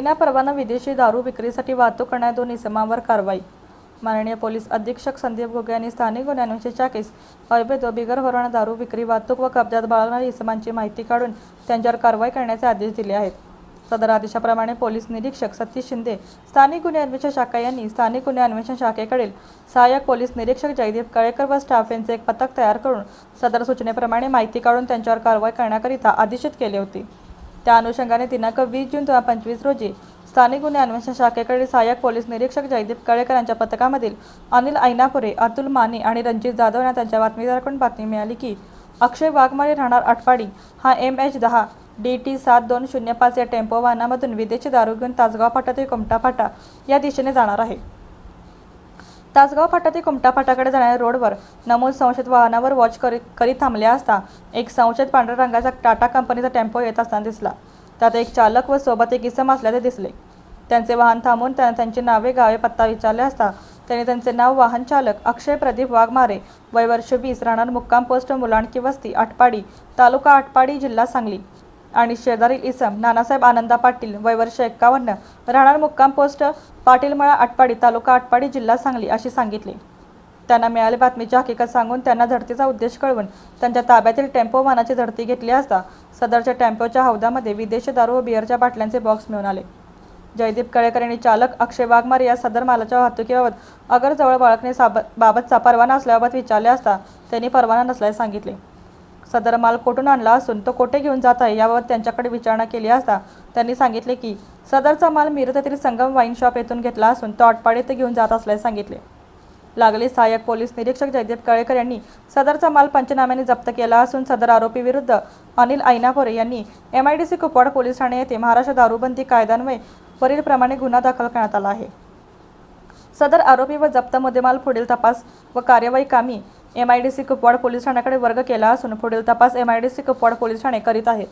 विनापरवाना विदेशी दारू विक्रीसाठी वाहतूक करणाऱ्या दोन इसमांवर कारवाई. माननीय पोलीस अधीक्षक संदीप घोगे यांनी स्थानिक गुन्हे अन्वेषण शाखेस अवैध बिगर दारू विक्री वाहतूक व कब्जात बाळगणाऱ्या इसमांची माहिती काढून त्यांच्यावर कारवाई करण्याचे आदेश दिले आहेत. सदर आदेशाप्रमाणे पोलीस निरीक्षक सतीश शिंदे स्थानिक गुन्हे अन्वेषण शाखा यांनी स्थानिक गुन्हे अन्वेषण शाखेकडील सहाय्यक पोलीस निरीक्षक जयदीप कळेकर व स्टाफ यांचे एक पथक तयार करून सदर सूचनेप्रमाणे माहिती काढून त्यांच्यावर कारवाई करण्याकरिता आदेशित केले होते. त्या अनुषंगाने दिनांक वीस जून दोन हजार पंचवीस रोजी स्थानिक गुन्हे अन्वेषण शाखेकडे सहाय्यक पोलीस निरीक्षक जयदीप कळेकर यांच्या पथकामधील अनिल ऐनापुरे अतुल माने आणि रणजित जाधव यांना त्यांच्या बातमीदाराकडून बातमी मिळाली की अक्षय वाघमारे राहणार आटपाडी. हा एम एच दहा. डी टी सात दोन शून्य पाच या टेम्पो वाहनामधून विदेशी दारू घेऊन तासगाव फाटा ते कुमटा फाटा या दिशेने जाणार आहे. तासगाव फाटा ते कुमटा फाटाकडे जाणाऱ्या रोडवर नमूद संशयित वाहनावर वॉच करीत करीत थांबले असता एक संशयित पांढऱ्या रंगाचा टाटा कंपनीचा टेम्पो येत असताना दिसला. त्यात एक चालक व सोबत एक इसम असल्याचे दिसले. त्यांचे वाहन थांबून त्यांना त्यांची नावे गावे पत्ता विचारले असता त्यांनी त्यांचे नाव वाहन चालक अक्षय प्रदीप वाघमारे वय वर्ष वीस राहणार मुक्काम पोस्ट मुलांडकी वस्ती आटपाडी तालुका आटपाडी जिल्हा सांगली. आणि शेजारील इसम नानासाहेब आनंदा पाटील वय वर्ष एक्कावन्न राहणार मुक्काम पोस्ट पाटीलमळा आटपाडी तालुका आटपाडी जिल्हा सांगली अशी सांगितले. त्यांना मिळाली बातमीची हकीकत सांगून त्यांना झडतीचा उद्देश कळवून त्यांच्या ताब्यातील टेम्पो वाहनाची झडती घेतली असता सदरच्या टेम्पोच्या हौदामध्ये विदेशी दारू व बिअरच्या बाटल्यांचे बॉक्स मिळून आले. जयदीप कळेकर यांनी चालक अक्षय वाघमारे या सदर मालाच्या वाहतुकीबाबत अगर जवळ साब- बाबतचा परवाना असल्याबाबत विचारले असता त्यांनी परवाना नसल्याचे सांगितले. सदर माल कोठून आणला असून तो कोठे घेऊन जात आहे याबाबत त्यांच्याकडे विचारणा केली असता त्यांनी सांगितले की सदरचा माल मिरज येथील संगम वाईन शॉप येथून घेतला असून तो आटपाडी ते घेऊन जात असल्याचे सांगितले. लागले सहाय्यक पोलीस निरीक्षक जयदेव कळेकर यांनी सदरचा माल पंचनाम्याने जप्त केला असून सदर आरोपी विरुद्ध अनिल ऐनापोरे यांनी M I D C Kupwad police ठाणे येथे महाराष्ट्र दारूबंदी कायद्यान्वये वरीलप्रमाणे गुन्हा दाखल करण्यात आला आहे. सदर आरोपी व जप्त मुद्देमाल पुढील तपास व कार्यवाही कामी एमआयडीसी कुपवाड पोलीस ठाण्याकडे वर्ग केला असून पुढील तपास एमआयडीसी कुपवाड पोलीस ठाणे करीत आहेत.